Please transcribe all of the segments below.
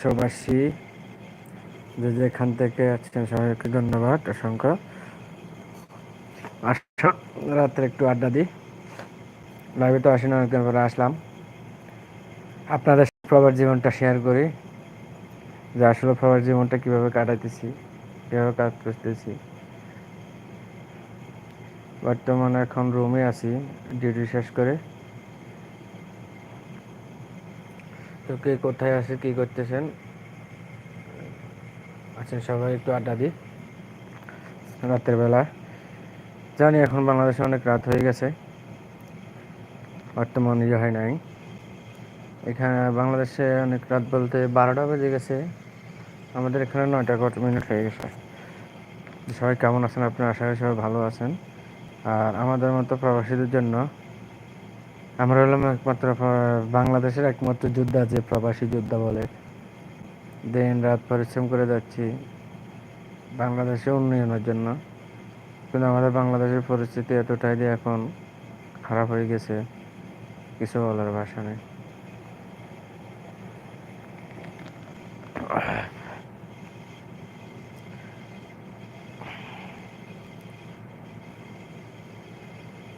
দেশবাসী যে যেখান থেকে আছেন সবাইকে ধন্যবাদ, অসংখ্য। রাত্রে একটু আড্ডা দিই। লাইভে তো আসেন, অনেকদিন পরে আসলাম। আপনাদের প্রবার জীবনটা শেয়ার করি, যে আসলে প্রবার জীবনটা কীভাবে কাটাইতেছি, কীভাবে কাজ করতেছি। বর্তমানে এখন রুমে আছি ডিউটি শেষ করে। তো কে কোথায় আছে, কি করতেছেন? আছেন সবাই একটু আড্ডা দিই। রাতের বেলা। জানি এখন বাংলাদেশে অনেক রাত হয়ে গেছে। বর্তমান ইয়ে হয় নাই। এখানে বাংলাদেশে অনেক রাত বলতে বারোটা বেজে গেছে। আমাদের এখানে নয়টা কত মিনিট হয়ে গেছে। সবাই কেমন আছেন? আপনার আশা করি সবাই ভালো আছেন। আর আমাদের মতো প্রবাসীদের জন্য আমরা হলাম একমাত্র বাংলাদেশের একমাত্র যোদ্ধা, যে প্রবাসী যোদ্ধা বলে। দিন রাত পরিশ্রম করে যাচ্ছি বাংলাদেশে উন্নয়নের জন্য। কিন্তু আমাদের বাংলাদেশের পরিস্থিতি এতটাই দিয়ে এখন খারাপ হয়ে গেছে, কিছু বলার ভাষা নেই।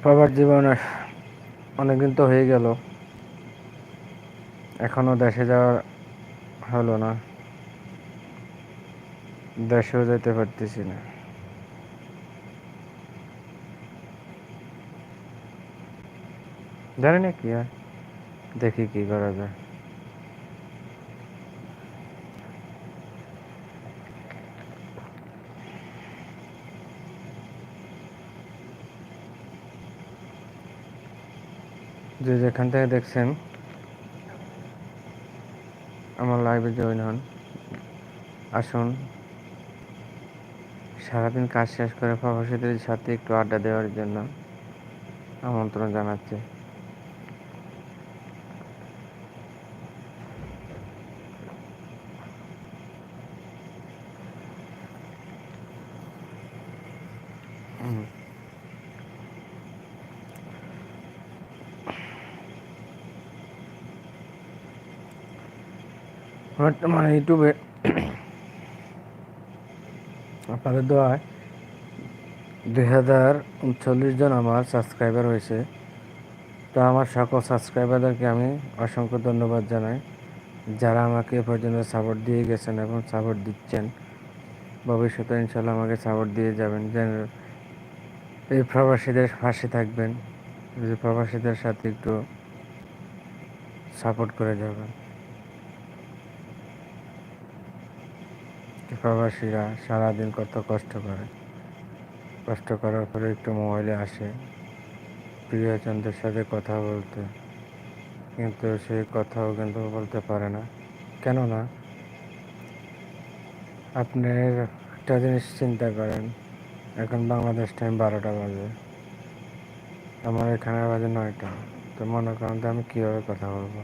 বাবার জীবনে অনেকদিন তো হয়ে গেল। এখনও দেশে যাওয়ার হলো না। দেশেও যেতে পারতেছি না। জানি না কি আর দেখি কি করা যায়। যে যেখান থেকে দেখছেন, আমার লাইভে জয়েন হন। আসুন। সারাদিন কাজ শেষ করে প্রবাসীদের সাথে একটু আড্ডা দেওয়ার জন্য আমন্ত্রণ জানাচ্ছি। বর্তমানে ইউটিউবে আপনাদের দোয়ায় দুই হাজার উনচল্লিশ জন আমার সাবস্ক্রাইবার হয়েছে। তো আমার সকল সাবস্ক্রাইবারদেরকে আমি অসংখ্য ধন্যবাদ জানাই। যারা আমাকে এ পর্যন্ত সাপোর্ট দিয়ে গেছেন এবং সাপোর্ট দিচ্ছেন, ভবিষ্যতে ইনশাল্লাহ আমাকে সাপোর্ট দিয়ে যাবেন। যেন এই প্রবাসীদের পাশে থাকবেন প্রবাসীদের সাথে একটু সাপোর্ট করে যাবেন। প্রবাসীরা সারাদিন কত কষ্ট করে। কষ্ট করার পরে একটু মোবাইলে আসে, প্রিয়জনদের সাথে কথা বলতে। কিন্তু সেই কথাও কিন্তু বলতে পারে না। কেননা, আপনি একটা জিনিস চিন্তা করেন, এখন বাংলাদেশ টাইম বারোটা বাজে। আমার এখানে বাজে নয়টা। তো মনে করেন তো আমি কীভাবে কথা বলব?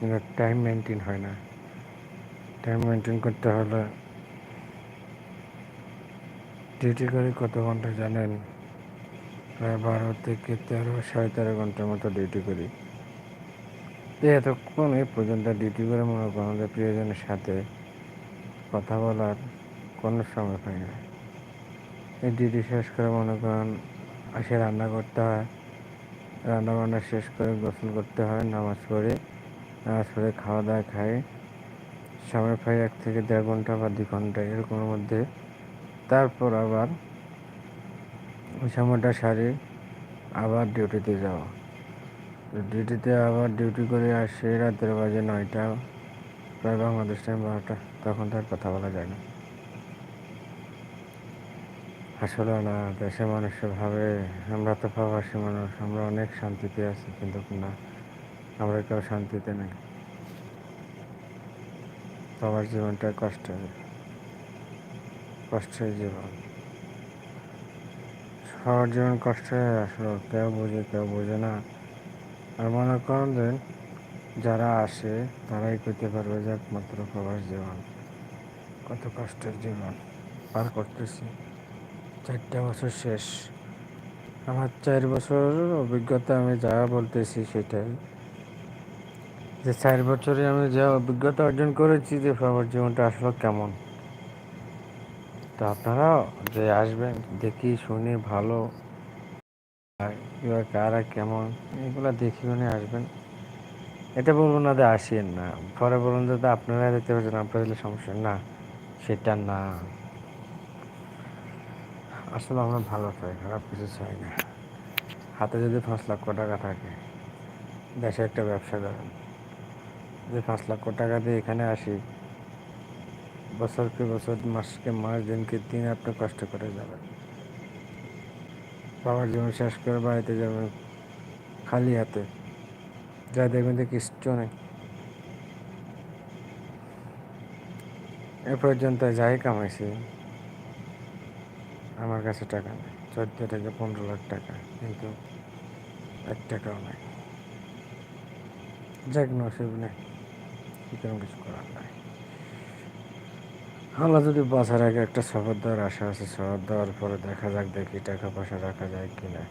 কিন্তু টাইম মেনটেন হয় না। টাইম মেনটেন করতে হলে ডিউটি করে কত ঘণ্টা জানেন? প্রায় বারো থেকে তেরো, সাড়ে তেরো ঘণ্টার মতো ডিউটি করি। এতক্ষণ এই পর্যন্ত ডিউটি করে মনে করেন আমাদের প্রিয়জনের সাথে কথা বলার কোনো সময় পাই না। এই ডিউটি শেষ করে মনে করেন আসে রান্না করতে হয়। রান্না বান্না শেষ করে গোসল করতে হয়, নামাজ পড়ে। নামাজ পড়ে খাওয়া দাওয়া খাই। সময় পাই এক থেকে দেড় ঘণ্টা বা দুই ঘণ্টা এরকমের মধ্যে। তারপর আবার ওই সময়টা সারি আবার ডিউটিতে যাওয়া। ডিউটিতে আবার ডিউটি করে আসে রাতের বাজে নয়টা, প্রায় বাংলাদেশ টাইম বারোটা, তখন তার কথা বলা যায় না। আসলে না, দেশে মানুষের ভাবে, আমরা তো প্রবাসী মানুষ, আমরা অনেক শান্তিতে আছি কিন্তু না, আমরা কেউ শান্তিতে নেই। সবার জীবনটা কষ্টের কষ্টের জীবন। সবার জীবন কষ্টে আসলে কেউ বোঝে কেউ বোঝে না। আর মনে করেন যারা আসে, তারাই করতে পারবে যে একমাত্র প্রবাস জীবন। কত কষ্টের জীবন পার করতেছি। চারটা বছর শেষ। আমার চার বছর অভিজ্ঞতা আমি যা বলতেছি সেটাই। যে চার বছরে আমি যা অভিজ্ঞতা অর্জন করেছি যে প্রবাস জীবনটা আসলে কেমন। তো আপনারা যে আসবেন, দেখি, শুনি, ভালো কারা কেমন, এগুলো দেখি শুনে আসবেন। এটা বলব না যে আসেন না, পরে বলুন যে আপনারা দেখতে পাচ্ছেন আপনার দিলে সমস্যা না, সেটা না। আসলে আমরা ভালো চাই, খারাপ কিছু চাই না। হাতে যদি পাঁচ লক্ষ টাকা থাকে, দেশে একটা ব্যবসা করেন। যে পাঁচ লক্ষ টাকা দিয়ে এখানে আসি বছরকে বছর, মাসকে মাস, দিনকে দিন আপনি কষ্ট করে যাবেন। বাবার জীবন শেষ করে বাড়িতে যাবেন, খালি হাতে। যা দেখবেন যে কিচ্ছু নেই। এ পর্যন্ত যাই কামাইছি, আমার কাছে টাকা নেই। চোদ্দ থেকে পনেরো লাখ টাকা, কিন্তু এক টাকাও নেই। যাক, নসিব নেই। কোনো কিছু করার নাই। আল্লাহ যদি বাঁচার আগে একটা সফর দেওয়ার আশা আছে সফর দেওয়ার পরে দেখা যাক দেখি টাকা পয়সা রাখা যায় কি না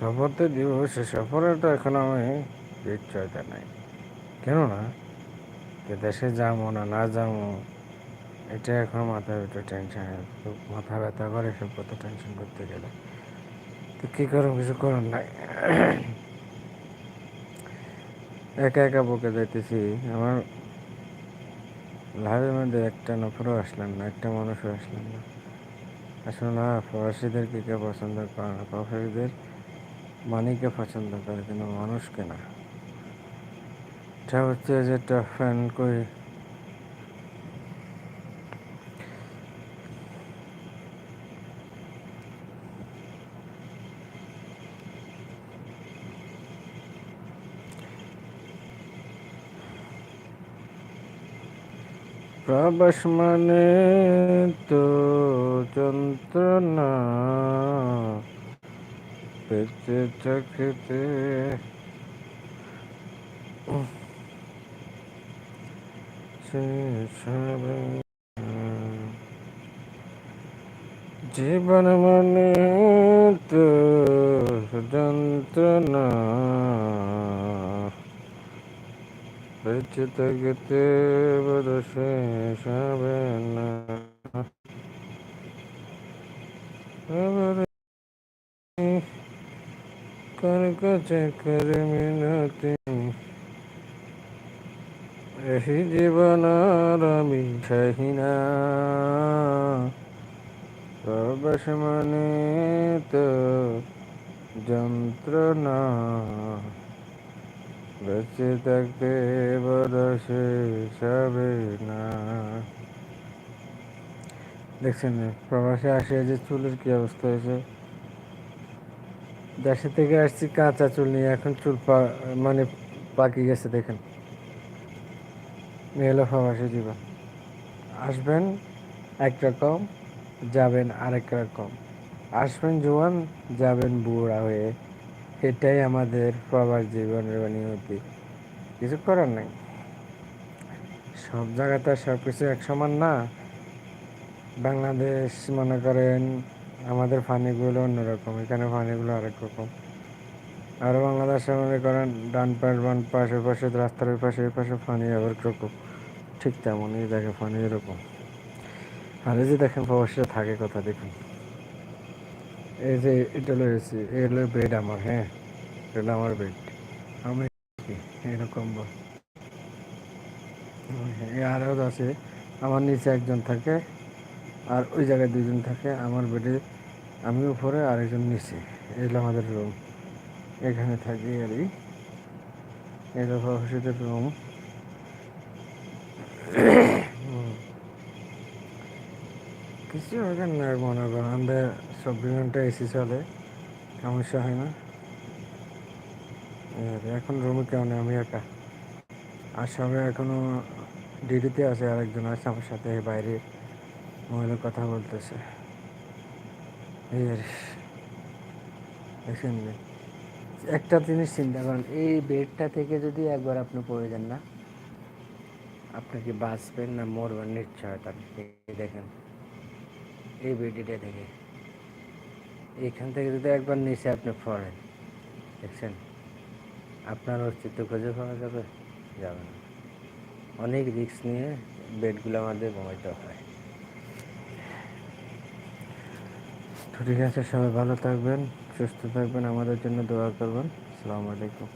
সফর তো দিব, সে সফরে তো এখন আমি নিশ্চয়তা নাই। কেননা, যে দেশে যাব না না যাব এটা এখন মাথার ভিতরে টেনশন মাথা ব্যথা করে সব কথা টেনশন করতে গেলে। তো কী করুন কিছু করার নাই। একা একা বকে যাইতেছি। আমার লাভের মধ্যে একটা নফরও আসলাম না, একটা মানুষও আসলাম না। আসলে না, প্রবাসীদেরকে কে পছন্দ করে না। ফরাসিদের মানিকে পছন্দ করে, কিন্তু মানুষকে না। এটা হচ্ছে যে একটা ফ্রেন্ড কই প্রবাস মানে তো যন্ত্রণা বেঁচে থাকতে। জীবন মানে তো যন্ত্রণা বেঁচে থাকতে বড় শেষ হবে না কার কাছে করে মিনতি এই জীবন আমি চাহি না প্রবাস মানে তো যন্ত্রণা থাকতে বড় না দেখছেন, প্রবাসে আসে যে চুলের কি অবস্থা হয়েছে? দেশে থেকে আসছি কাঁচা চুল নিয়ে, এখন চুল মানে পাকি গেছে, দেখেন। হলো প্রবাসী জীবন। আসবেন একরকম যাবেন আরেক রকম। আসবেন জোয়ান, যাবেন বুড়া হয়ে। এটাই আমাদের প্রবাস জীবনের নিয়তি কিছু করার নেই। সব জায়গাতে সব কিছু এক সমান না। বাংলাদেশ মনে করেন আমাদের ফানিগুলো অন্যরকম, এখানে ফানিগুলো আরেক রকম। আর বাংলাদেশে মনে করেন ডান পাশ, বাম পাশ পাশে রাস্তার ওই পাশে ওই পাশে ফানি আবার রকম। ঠিক তেমনই দেখে ফানি এরকম। আর যে দেখেন প্রবাসীরা থাকে কথা দেখুন। এই যে এটা লয়েছি এই হলো বেড আমার হ্যাঁ এটা আমার বেড আমি এরকম এই আরও আছে, আমার নিচে একজন থাকে, আর ওই জায়গায় দুজন থাকে, আমার বেডে আমি উপরে, আর একজন নিচে। এই হলো আমাদের রুম এখানে থাকি আর এই প্রবাসীদের রুম কিছু হবে না মনে করেন আমাদের চব্বিশ ঘণ্টা এসি চলে, সমস্যা হয় না। এখন রুমে কেউ নেই, আমি একা। আর সবাই এখনও ডিউটিতে আছে, আরেকজন আছে আমার সাথে বাইরে মহিলা কথা বলতেছে। এই আর। একটা জিনিস চিন্তা করেন, এই বেডটা থেকে যদি একবার আপনি পড়ে যান না আপনি কি বাঁচবেন না, মরবেন নিশ্চয়তা দেখেন। এই বেডিটা থেকে এখান থেকে যদি একবার নিচে আপনি পড়েন, দেখছেন? আপনার অস্তিত্ব খুঁজে পাওয়া যাবে? যাবে না। অনেক রিস্ক নিয়ে বেডগুলো আমাদের ঘুমাইতে হয়। ঠিক আছে, সবাই ভালো থাকবেন, সুস্থ থাকবেন, আমাদের জন্য দোয়া করবেন। আসসালামু আলাইকুম।